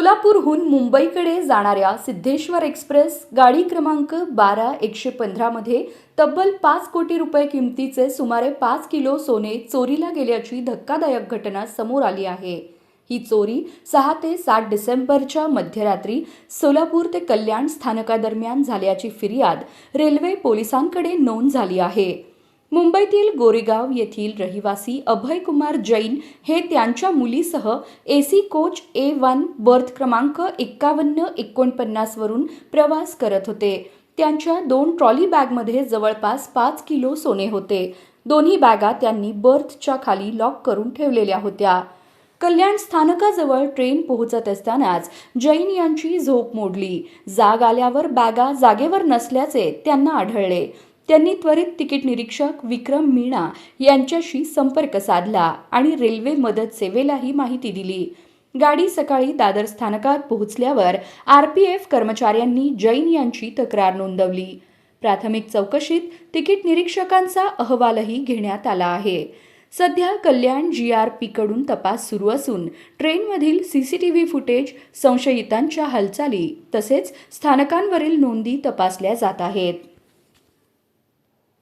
सोलापूरहून मुंबईकडे जाणाऱ्या सिद्धेश्वर एक्सप्रेस गाडी क्रमांक बारा एकशे पंधरामध्ये तब्बल पाच कोटी रुपये किमतीचे सुमारे पाच किलो सोने चोरीला गेल्याची धक्कादायक घटना समोर आली आहे. ही चोरी सहा ते सात डिसेंबरच्या मध्यरात्री सोलापूर ते कल्याण स्थानकादरम्यान झाल्याची फिर्याद रेल्वे पोलिसांकडे नोंद झाली आहे. मुंबईतील गोरेगाव येथील रहिवासी अभय कुमार जैन हे त्यांच्या मुलीसह A C coach A one berth क्रमांक एक्कावन्न एकोणपन्नासवरून प्रवास करत होते. त्यांच्या दोन ट्रॉली बॅगमध्ये जवळपास पाच किलो सोने होते. दोन्ही बॅगा त्यांनी बर्थच्या खाली लॉक करून ठेवलेल्या होत्या. कल्याण स्थानकाजवळ ट्रेन पोहोचत असतानाच जैन यांची झोप मोडली. जाग आल्यावर बॅगा जागेवर नसल्याचे त्यांना आढळले. त्यांनी त्वरित तिकीट निरीक्षक विक्रम मीणा यांच्याशी संपर्क साधला आणि रेल्वे मदत सेवेलाही माहिती दिली. गाडी सकाळी दादर स्थानकात पोहोचल्यावर आरपीएफ कर्मचाऱ्यांनी जैन यांची तक्रार नोंदवली. प्राथमिक चौकशीत तिकीट निरीक्षकांचा अहवालही घेण्यात आला आहे. सध्या कल्याण जी आर पीकडून तपास सुरू असून ट्रेनमधील सीसीटीव्ही फुटेज संशयितांच्या हालचाली तसेच स्थानकांवरील नोंदी तपासल्या जात आहेत.